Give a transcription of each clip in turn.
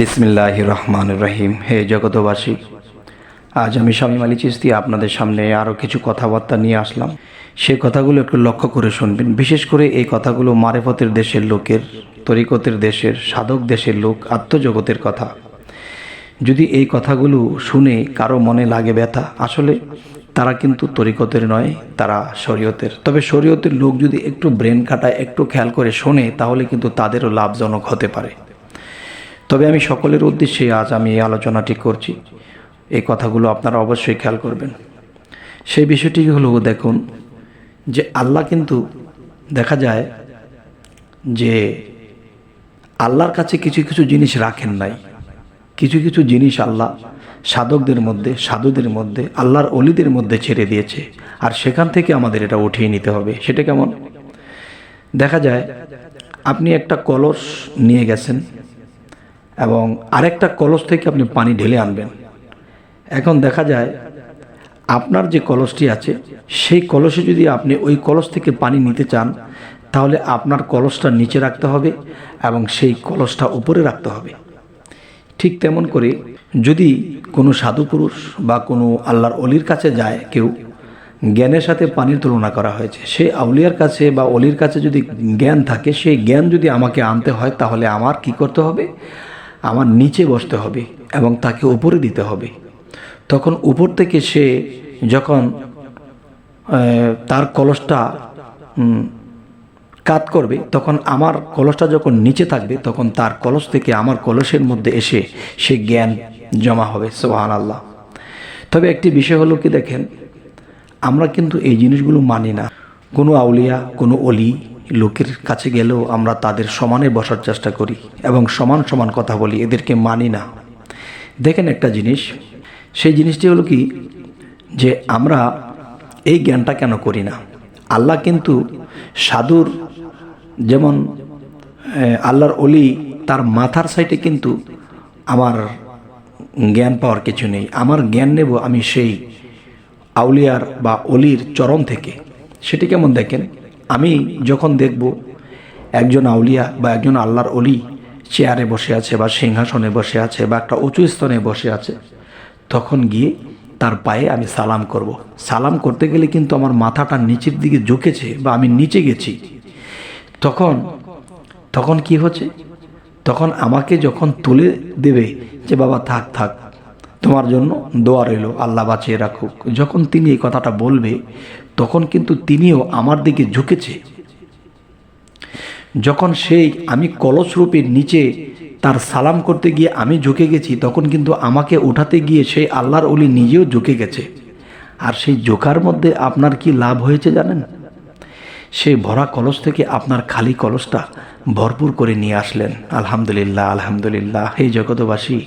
বিসমিল্লাহ রহমান রহিম হে জগতবাসী আজ আমি স্বামী মালি চিস্তি আপনাদের সামনে আরও কিছু কথাবার্তা নিয়ে আসলাম। সে কথাগুলো একটু লক্ষ্য করে শুনবেন। বিশেষ করে এই কথাগুলো মারেফতের দেশের লোকের, তরিকতের দেশের, সাধক দেশের লোক, আত্মজগতের কথা। যদি এই কথাগুলো শুনে কারও মনে লাগে ব্যথা, আসলে তারা কিন্তু তরিকতের নয়, তারা শরীয়তের। তবে শরীয়তের লোক যদি একটু ব্রেন কাটায় একটু খেয়াল করে শোনে, তাহলে কিন্তু তাদেরও লাভজনক হতে পারে। তবে আমি সকলের উদ্দেশ্যে আজ আমি এই আলোচনাটি করছি। এই কথাগুলো আপনারা অবশ্যই খেয়াল করবেন। সেই বিষয়টি হলো, দেখুন, যে আল্লাহ কিন্তু দেখা যায় যে আল্লাহর কাছে কিছু কিছু জিনিস রাখেন নাই। কিছু কিছু জিনিস আল্লাহ সাধকদের মধ্যে, সাধুদের মধ্যে, আল্লাহর অলিদের মধ্যে ছেড়ে দিয়েছে। আর সেখান থেকে আমাদের এটা উঠিয়ে নিতে হবে। সেটা কেমন? দেখা যায়, আপনি একটা কলস নিয়ে গেছেন। এবং আরেকটা কলস থেকে আপনি পানি ঢেলে আনবেন। এখন দেখা যায়, আপনার যে কলসটি আছে, সেই কলসে যদি আপনি ওই কলস থেকে পানি নিতে চান, তাহলে আপনার কলসটা নিচে রাখতে হবে এবং সেই কলসটা উপরে রাখতে হবে। ঠিক তেমন করে যদি কোনো সাধু পুরুষ বা কোনো আল্লাহর অলির কাছে যায় কেউ, জ্ঞানের সাথে পানির তুলনা করা হয়েছে। সেই আউলিয়ার কাছে বা অলির কাছে যদি জ্ঞান থাকে, সেই জ্ঞান যদি আমাকে আনতে হয়, তাহলে আমার কি করতে হবে? আমার নিচে বসতে হবে এবং তাকে উপরে দিতে হবে। তখন উপর থেকে সে যখন তার কলসটা কাত করবে, তখন আমার কলসটা যখন নিচে থাকবে, তখন তার কলস থেকে আমার কলসের মধ্যে এসে সে জ্ঞান জমা হবে সোহান আল্লাহ তবে একটি বিষয় হলো কি দেখেন, আমরা কিন্তু এই জিনিসগুলো মানি না। কোনো আউলিয়া, কোনো অলি লোকের কাছে গেলেও আমরা তাদের সমানে বসার চেষ্টা করি এবং সমান সমান কথা বলি, এদেরকে মানি না। দেখেন একটা জিনিস, সেই জিনিসটি হলো কি, যে আমরা এই জ্ঞানটা কেন করি না? আল্লাহ কিন্তু সাধুর যেমন আল্লাহর অলি তার মাথার সাইডে কিন্তু আমার জ্ঞান পাওয়ার কিছু নেই। আমার জ্ঞান নেব আমি সেই আউলিয়ার বা অলির চরণ থেকে। সেটি কেমন দেখেন? আমি যখন দেখব একজন আউলিয়া বা একজন আল্লাহর অলি চেয়ারে বসে আছে বা সিংহাসনে বসে আছে বা একটা উঁচু স্থানে বসে আছে, তখন গিয়ে তার পায়ে আমি সালাম করব। সালাম করতে গেলে কিন্তু আমার মাথাটা নিচের দিকে ঝুঁকেছে বা আমি নিচে গেছি। তখন তখন কি হচ্ছে? তখন আমাকে যখন তুলে দেবে যে, বাবা, থাক থাক, তোমার জন্য দোয়া রইল, আল্লাহ বাঁচিয়ে রাখুক। যখন তিনি এই কথাটা বলবে তখন কিন্তু তিনিও আমার দিকে ঝুঁকেছে। যখন সেই আমি কলস রূপের নিচে তার সালাম করতে গিয়ে আমি ঝুঁকে গেছি, তখন কিন্তু আমাকে উঠাতে গিয়ে সেই আল্লাহর অলি নিজেও ঝুঁকে গেছে। আর সেই জোকার মধ্যে আপনার কি লাভ হয়েছে জানেন? সেই ভরা কলস থেকে আপনার খালি কলসটা ভরপুর করে নিয়ে আসলেন। আলহামদুলিল্লাহ আলহামদুলিল্লাহ, হে জগতবাসী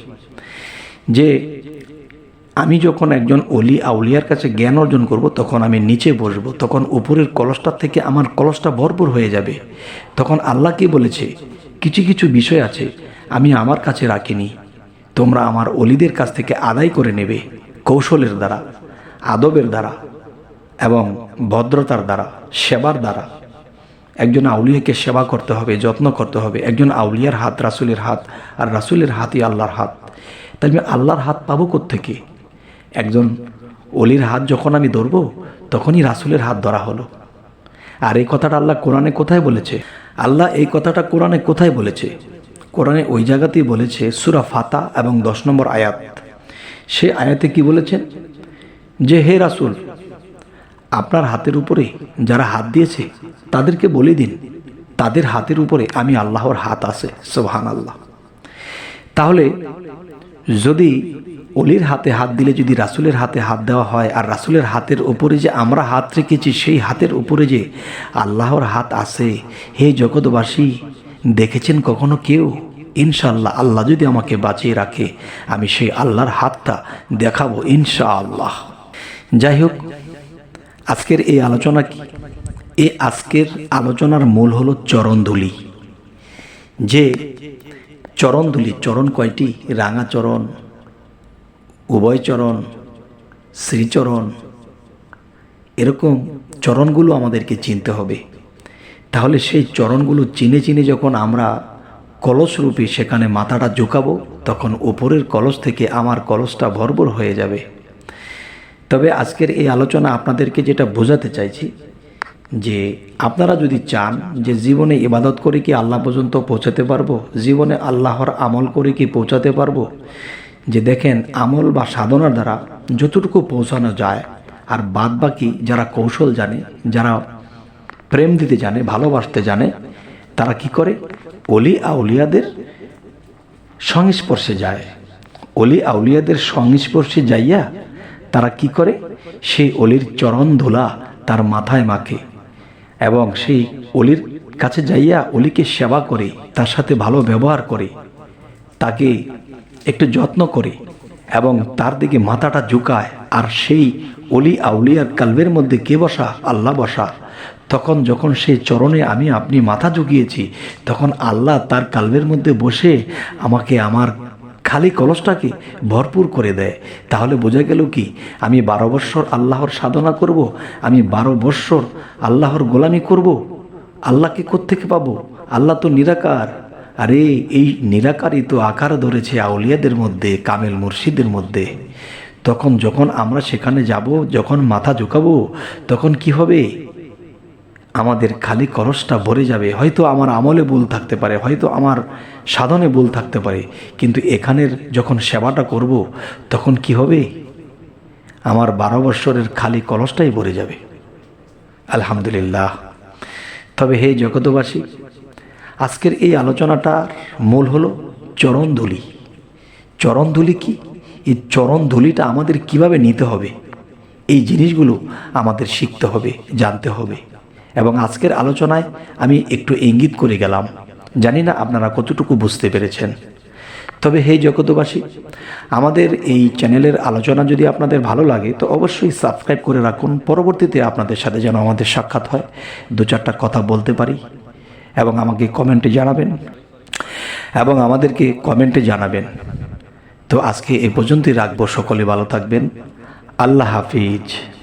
যে আমি যখন একজন অলি আউলিয়ার কাছে জ্ঞান অর্জন করব, তখন আমি নিচে বসবো, তখন উপরের কলসটার থেকে আমার কলসটা ভরপুর হয়ে যাবে। তখন আল্লাহ কি বলেছে? কিছু কিছু বিষয় আছে আমি আমার কাছে রাখিনি। তোমরা আমার অলিদের কাছ থেকে আদায় করে নেবে, কৌশলের দ্বারা, আদবের দ্বারা এবং ভদ্রতার দ্বারা, সেবার দ্বারা। একজন আউলিয়াকে সেবা করতে হবে, যত্ন করতে হবে। একজন আউলিয়ার হাত রাসুলের হাত আর রাসুলের হাতই আল্লাহর হাত। তাই আমি আল্লাহর হাত পাবো থেকে একজন অলির হাত যখন আমি ধরবো, তখনই রাসুলের হাত ধরা হলো। আর এই কথাটা আল্লাহ কোরআনে কোথায় বলেছে? আল্লাহ এই কথাটা কোরআনে কোথায় বলেছে? কোরআনে ওই জায়গাতেই বলেছে, সুরা ফাতা এবং দশ নম্বর আয়াত। সে আয়াতে কি বলেছেন যে হে রাসুল, আপনার হাতের উপরে যারা হাত দিয়েছে, তাদেরকে বলে দিন, তাদের হাতের উপরে আমি আল্লাহর হাত আছে সোহান আল্লাহ তাহলে যদি অলির হাতে হাত দিলে যদি রাসুলের হাতে হাত দেওয়া হয় আর রাসুলের হাতের উপরে যে আমরা হাত রেখেছি, সেই হাতের উপরে যে আল্লাহর হাত আছে, হে জগৎবাসী, দেখেছেন কখনো কেউ? ইনশাআল্লাহ, আল্লাহ যদি আমাকে বাঁচিয়ে রাখে, আমি সেই আল্লাহর হাতটা দেখাবো ইনশাআল্লাহ। যাই হোক, আজকের এই আলোচনা কি? এই আজকের আলোচনার মূল হলো চরণধুলি। যে চরণধুলি, চরণ কয়টি? রাঙা চরণ উভয়চরণ, শ্রীচরণ, এরকম চরণগুলো আমাদেরকে চিনতে হবে। তাহলে সেই চরণগুলো চিনে চিনে যখন আমরা কলসরূপে সেখানে মাথাটা ঝুঁকাবো, তখন উপরের কলস থেকে আমার কলসটা ভরপুর হয়ে যাবে। তবে আজকের এই আলোচনা আপনাদেরকে যেটা বোঝাতে চাইছি, যে আপনারা যদি চান যে জীবনে ইবাদত করে কি আল্লাহ পর্যন্ত পৌঁছাতে পারব, জীবনে আল্লাহর আমল করে কি পৌঁছাতে পারব যে দেখেন আমল বা সাধনার দ্বারা যতটুকু পৌঁছানো যায়, আর বাদ বাকি যারা কৌশল জানে, যারা প্রেম দিতে জানে, ভালোবাসতে জানে, তারা কি করে? অলি আউলিয়াদের সংস্পর্শে যায়। অলি আউলিয়াদের সংস্পর্শে যাইয়া তারা কি করে? সেই অলির চরণ ধুলা তার মাথায় মাখে এবং সেই অলির কাছে যাইয়া অলিকে সেবা করে, তার সাথে ভালো ব্যবহার করে। তাকে একটু যত্ন করে এবং তার দিকে মাথাটা ঝুঁকায়। আর সেই অলি আউলিয়ার কালবের মধ্যে কে বসা? আল্লাহ বসা। তখন যখন সেই চরণে আমি আপনি মাথা ঝুঁকিয়েছি, তখন আল্লাহ তার কালবের মধ্যে বসে আমাকে আমার খালি কলসটাকে ভরপুর করে দেয়। তাহলে বোঝা গেল কি? আমি বারো বৎসর আল্লাহর সাধনা করব, আমি বারো বৎসর আল্লাহর গোলামি করব। আল্লাহকে কোত্থেকে পাবো? আল্লাহ তো নিরাকার। আরে, এই নিরাকারই তো আকার ধরেছে আউলিয়াদের মধ্যে, কামেল মুর্শিদের মধ্যে। তখন যখন আমরা সেখানে যাব, যখন মাথা ঝুঁকাবো, তখন কি হবে? আমাদের খালি কলসটা ভরে যাবে। হয়তো আমার আমলে ভুল থাকতে পারে, হয়তো আমার সাধনে ভুল থাকতে পারে। কিন্তু এখানের যখন সেবাটা করব, তখন কি হবে? আমার বারো বৎসরের খালি কলসটাই ভরে যাবে। আলহামদুলিল্লাহ। তবে হে জগতবাসী আজকের এই আলোচনাটার মূল হলো চরণধুলি। চরণধুলি কি? এই চরণধুলিটা আমাদের কীভাবে নিতে হবে? এই জিনিসগুলো আমাদের শিখতে হবে, জানতে হবে। এবং আজকের আলোচনায় আমি একটু ইঙ্গিত করে গেলাম। জানি না আপনারা কতটুকু বুঝতে পেরেছেন। তবে হে জগতবাসী আমাদের এই চ্যানেলের আলোচনা যদি আপনাদের ভালো লাগে, তো অবশ্যই সাবস্ক্রাইব করে রাখুন। পরবর্তীতে আপনাদের সাথে যেন আমাদের সাক্ষাৎ হয়। দু চারটা কথা বলতে পারি। এবং আমাকে কমেন্টে জানাবেন এবং আমাদেরকে কমেন্টে জানাবেন। তো আজকে এ পর্যন্তই রাখব। সকলে ভালো থাকবেন। আল্লাহ হাফিজ।